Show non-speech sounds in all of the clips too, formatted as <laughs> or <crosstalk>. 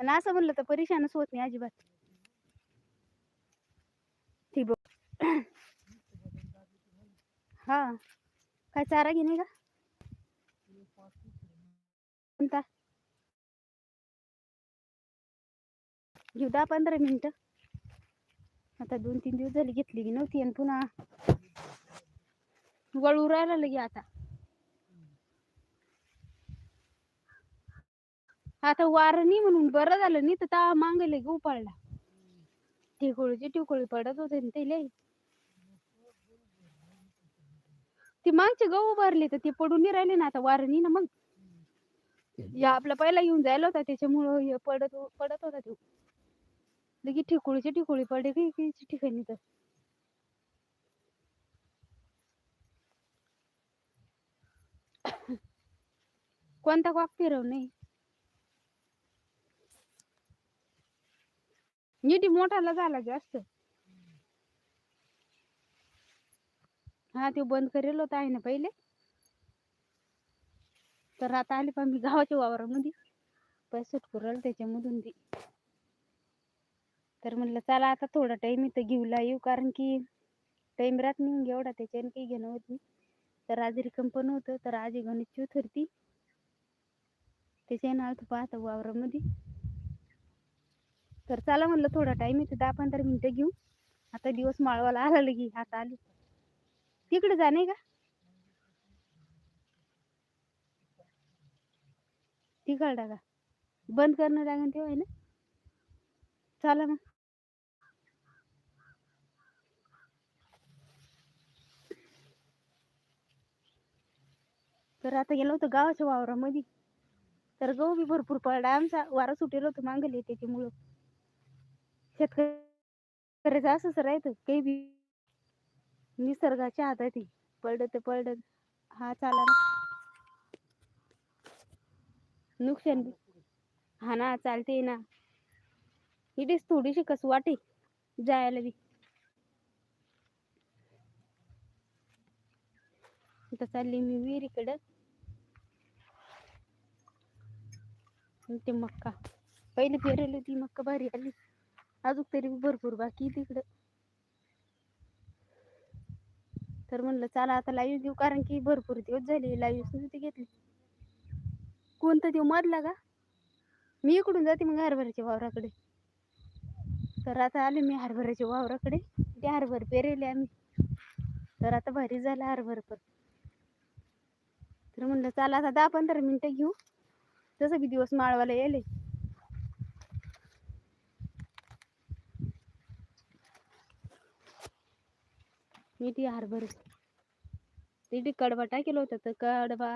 आणि असं म्हणलं तर परेशानच होत नाही अजिबात. ठीक बघ हा. काय चारा घेणे का? कोणता? घेऊ दहा पंधरा मिनिट. आता दोन तीन दिवस झाली घेतली की नव्हती आणि पुन्हा वळू राहिला लगे आता. आता वारं नाही म्हणून बरं झालं नाही तर ता मागले गहू पडला. टिकोळीची टिकोळी पडत होते ना ते लय ती मागचे गहू भरले तर ते पडून नाही राहिले ना आता वारं नाही ना मग. या आपला पहिला येऊन जायला होता त्याच्यामुळं हे पडत हो, पडत होता तो. लगे ठिकोळीची ठिकोळी पडे की ठिकाणी तर. कोणता कॉक फिरव नाही निधी मोठाला झाला जास्त. हा ते बंद करेल होता आहे ना पहिले. तर आता आले पण मी गावाच्या वावरामध्ये. पैसे करेल त्याच्यामधून ती तर म्हणलं चला आता थोडा टाइम इथं घेऊला येऊ कारण की टाइम राहत नाही एवढा त्याच्याने काही घेणं होत नाही. तर आज रिकम पण होतं तर आज ही गणेश चतुर्थी. त्याच्याने आलतो पाहता वावरामध्ये. तर चला म्हणलं थोडा टाइम इथे दहा पंधरा मिनिटं घेऊ. आता दिवस माळवाला आला लगी आता आली. तिकडे जा नाही का? तिकडा का बंद करणं लागेल तेव्हा आहे ना? चला मग. तर आता गेलो होतो गावाच्या वावरामध्ये. तर गहू बी भरपूर पडला. आमचा वारा सुटेल होतं मागले त्याच्यामुळं शेतकऱ्याचं असंच राहतं काही बी निसर्गाच्या हातात आहे. पडत पडत हा चाला नुकसान हा ना चालते ना. इथेच थोडीशी कस वाटे जायला बी. आता चालली मी विहिरीकडं. ते मक्का. पहिले पेरेल होती मक्का भारी आली. अजून तरी भरपूर बाकी तिकडं. तर म्हणलं चला आता लाईव्ह घेऊ कारण की भरपूर दिवस झाले लाईव्ह नव्हती घेतली. कोणता देऊ मधला का? मी इकडून जाते मग हरभऱ्याच्या वावराकडे. तर आता आले मी हरभऱ्याच्या वावराकडे. ते हरभर पेरेले आम्ही. तर आता भारी झाला हरभर पण. तर म्हणलं चला आता दहा पंधरा मिनटं घेऊ. तसं बी दिवस माळवाला येले मी ती हरभर. तिथे कडबा टाकेला होता तर कडबा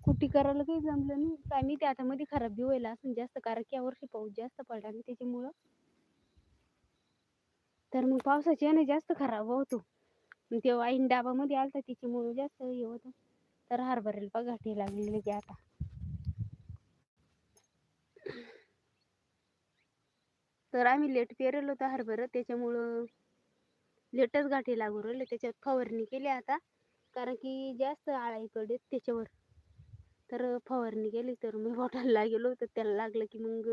कुट्टी करायला काही जमलं नाही. काय मी ते आता मध्ये खराब बी व्हायला असं जास्त कारण की यावर्षी पाऊस जास्त पडला आणि त्याच्यामुळं तर मग पावसाची याने जास्त खराब होतो. मग ते वाईन डाबामध्ये आलता त्याच्यामुळं जास्त हे होतं. तर हरभऱ्याला बघ लागलेली की आता. तर आम्ही लेट पेरेल होतं हरभरं त्याच्यामुळं लेटच गाठी लागू राहिले. त्याच्यात फवारणी केली आता. कारण की जास्त आळाईकडे त्याच्यावर. तर फवारणी केली तर मी <laughs> बोटाला गेलो तर त्याला लागलं की मग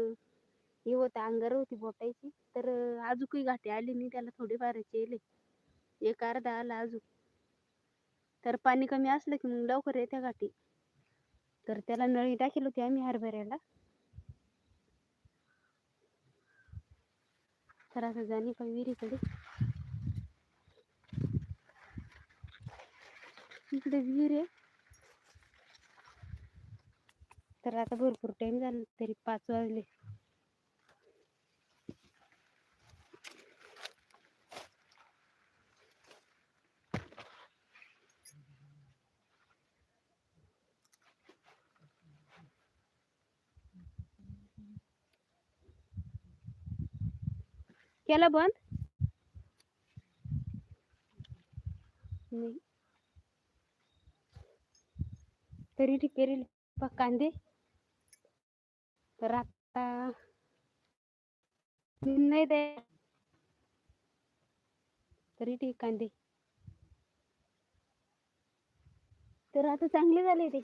हे होतं अंगार होती बोटायची तर अजूनही गाठी आली नाही. त्याला थोडीफारच येले एक अर्धा आला अजून. तर पाणी कमी असलं की मग लवकर येत्या गाठी. तर त्याला नळी टाकेल होती आम्ही हरभऱ्याला. तर असं जाणी पण विहिरीकडे. इकडे विहीर आहे. तर आता भरपूर टाइम झाला तरी पाच वाजले. केला बंद? नाही. तरी ठीक कांदे. तर आता नाही दे. तरी ठीक कांदे. तर आता चांगले झाले ते.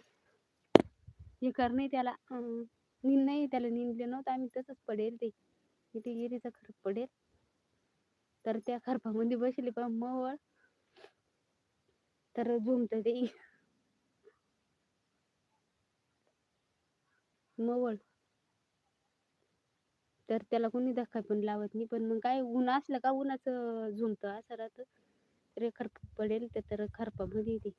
हे करणे त्याला. अं, निंद नाही त्याला निंदले नव्हतं. आम्ही तसंच पडेल ते. इथे गिरीचा खरप पडेल. तर त्या खरपामध्ये बसले पण मवळ. तर झुमत ते. मवळ तर त्याला कोणी धक्का पण लावत नाही पण मग काय ऊन असलं का उन्हाचं झुमतं असं राहतं. रे खरप पडेल ते तर खरपामध्ये येते.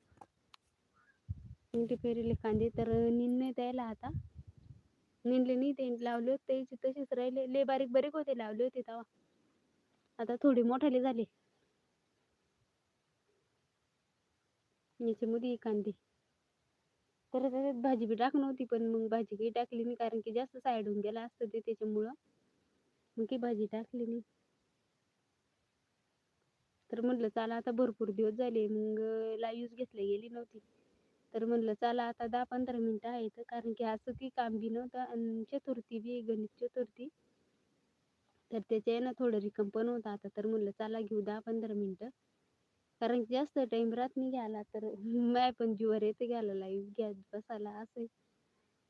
निंदे पेरेले कांदे तर निंदणे द्यायला आता. निंदले नाही ते लावले होते त्याचे तसेच राहिले. ले बारीक बारीक होते लावले होते तेव्हा. आता थोडे मोठाले झाले. याच्यामध्ये कांदे. तर त्याच्यात भाजी बी टाकणं होती पण मग भाजी काही टाकली नाही कारण की जास्त साईड होऊन गेला असतं ते त्याच्यामुळं. मग काही भाजी टाकली नाही. तर म्हटलं चला आता भरपूर दिवस झाले मग लाईव्ह घेतली गेली नव्हती. तर म्हणलं चला आता दहा पंधरा मिनटं आहेत कारण की असं की काम बी नव्हतं आणि चतुर्थी बी गणित चतुर्थी. तर त्याच्या ना थोडं रिकम पण होतं आता. तर म्हणलं चला घेऊ दहा पंधरा मिनटं. कारण जास्त टाइम रात्री नाही घ्यायला तर <laughs> माय पण जीवर येते घ्यायला लाईव्ह घ्या बसायला असे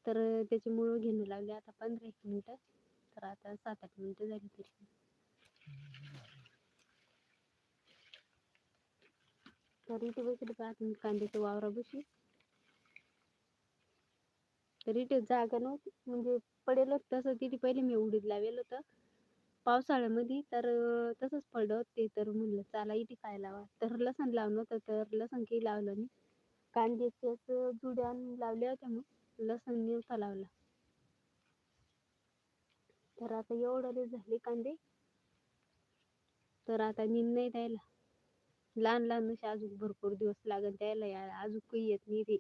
तर त्याच्यामुळं घेणं लागले आता पंधरा एक मिनटं. तर आता सात आठ मिनटं झाली तरी. तर इथे बसले पाहत कांद्याचं वावरा बशी तर इथे जागा नव्हती म्हणजे पडेल तसं तिथे पहिले मी उडीद लावेल होतं. पावसाळ्यामध्ये तर तसंच पडलं ते तर म्हणलं चला इथे काय लावा? तर लसण लावलं होतं तर लसण काही लावलं नाही. कांद्याच्याच जुड्या लावल्या होत्या मग लसण नव्हता लावला. तर आता एवढं झाले कांदे. तर आता निंद नाही द्यायला. लहान लहान असे अजून भरपूर दिवस लागेल द्यायला यार अजून काही येत नाही ते.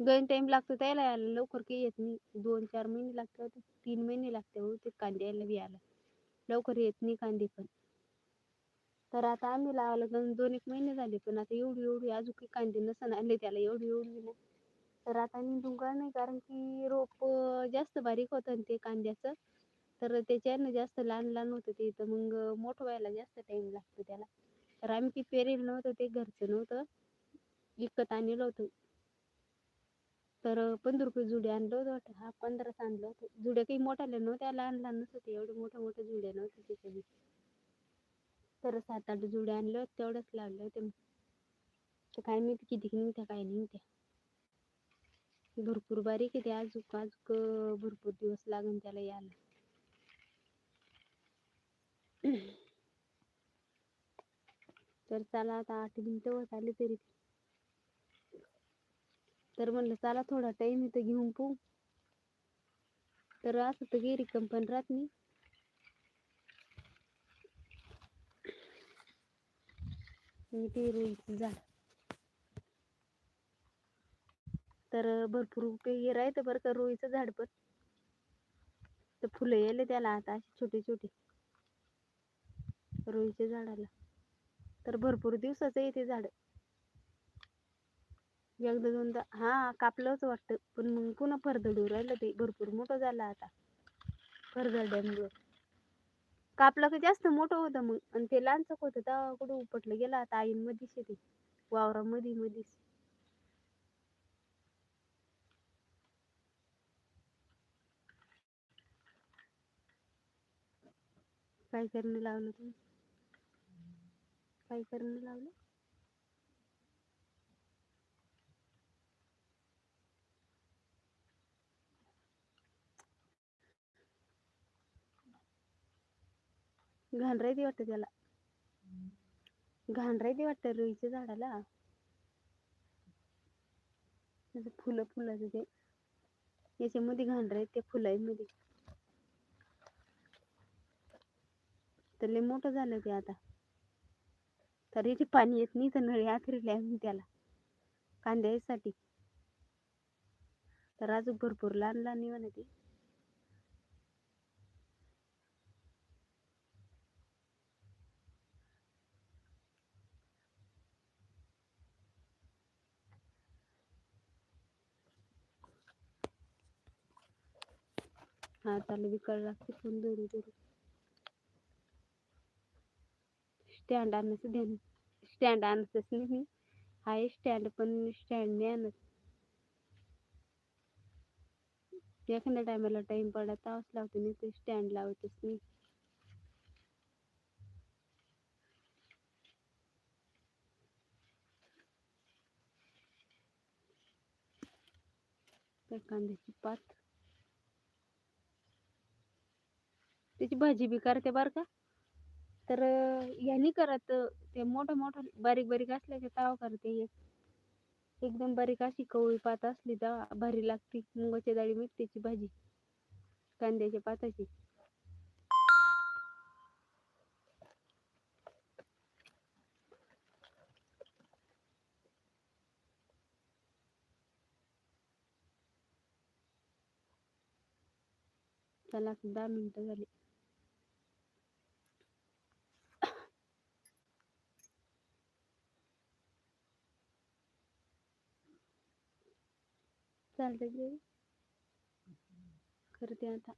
गण टाइम लागतो त्याला यायला. लवकर काही येत नाही. दोन चार महिने लागतात तीन महिने लागते हो ते कांदे यायला बी यायला. लवकर येत नाही कांदे पण. तर आता आम्ही लावायला गण दोन एक महिने झाले पण आता एवढी एवढी अजून काही कांदे नसन आणले त्याला. एवढी एवढी ना. तर आता निंदून का नाही? कारण की रोप जास्त बारीक होतं ते कांद्याचं. तर त्याच्यानं जास्त लहान लहान होतं ते. तर मग मोठं व्हायला जास्त टाइम लागतो त्याला. तर आम्ही ते पेरेल नव्हतं ते घरचं नव्हतं. विकत आणलं होतं. तर पंधरा रुपये जुडे आणलं होतं वाटतं. हा पंधराच आणलं होतं. जुड्या काही मोठ्याल्या नव्हत्या लहान लहानच होते एवढे मोठ्या मोठ्या जुड्या नव्हत्या त्याच्या तर सात आठ जुड्या आणल्या होत्या तेवढंच लावलं होते तर काय माहिती किती निघत्या काय निघत्या? भरपूर बारीक आहे ते अजूक अजूक भरपूर दिवस लागेल त्याला यायला. तर चला आता आठ मिनटं होत आली तरी. तर म्हणलं चला थोडा टाइम इथं घेऊन पाहू. तर असं तर गेली कंपन राहत नाही. ते रोईचं झाड. तर भरपूर काही राहतं बरं का रोईचं झाड पण. तर फुलं येले त्याला आता असे छोटे छोटे. रोईच्या झाडाला. तर भरपूर दिवसाचं येते झाड. एकदा दोनदा हा कापलंच वाटतं. पण मग पुन्हा फरदडू राहिलं ते. भरपूर मोठं झालं आता. फरदड्यामुळं कापलं की जास्त मोठं होतं मग. आणि ते लांचक होतं. तेव्हा कुठं उपटलं गेलं. आता आईंमध्येच येते वावरामध्ये मध्येच. काय करणं लावलं तुम्ही? काय करणं लावलं? घाण राहते वाटतं त्याला. घाण राहते वाटतं रुईच्या झाडाला. त्याचं फुलं फुलाचं ते. याच्यामध्ये घाण राहते फुलांमध्ये. तर लय मोठं झालं ते आता. तर इथे पाणी येत नाही तर नळी आखरीले आम्ही त्याला. कांद्यासाठी. तर अजून भरपूर लहान लहान येऊन ते. हाताला बी कळ लागते पण दोरी दोरी स्टँड आणायचं ध्यान स्टँड आणतच नाही मी. आहे स्टँड पण स्टँड नाही आणत. एखाद्या टायमाला टाइम पडला तावच लावते मी ते स्टँड लावतच नाही. त्या कांद्याची पात. त्याची भाजी बी करते बरं का. तर अं, ह्यानी करत ते मोठं मोठं बारीक बारीक असल्याचे ताव करते हे. एकदम बारीक अशी कवळी पात असली तर भारी लागते. मुगाच्या डाळी मिरचीची भाजी. कांद्याच्या पाताची. चला दहा मिनिटं झाली. चालतंय करते आता.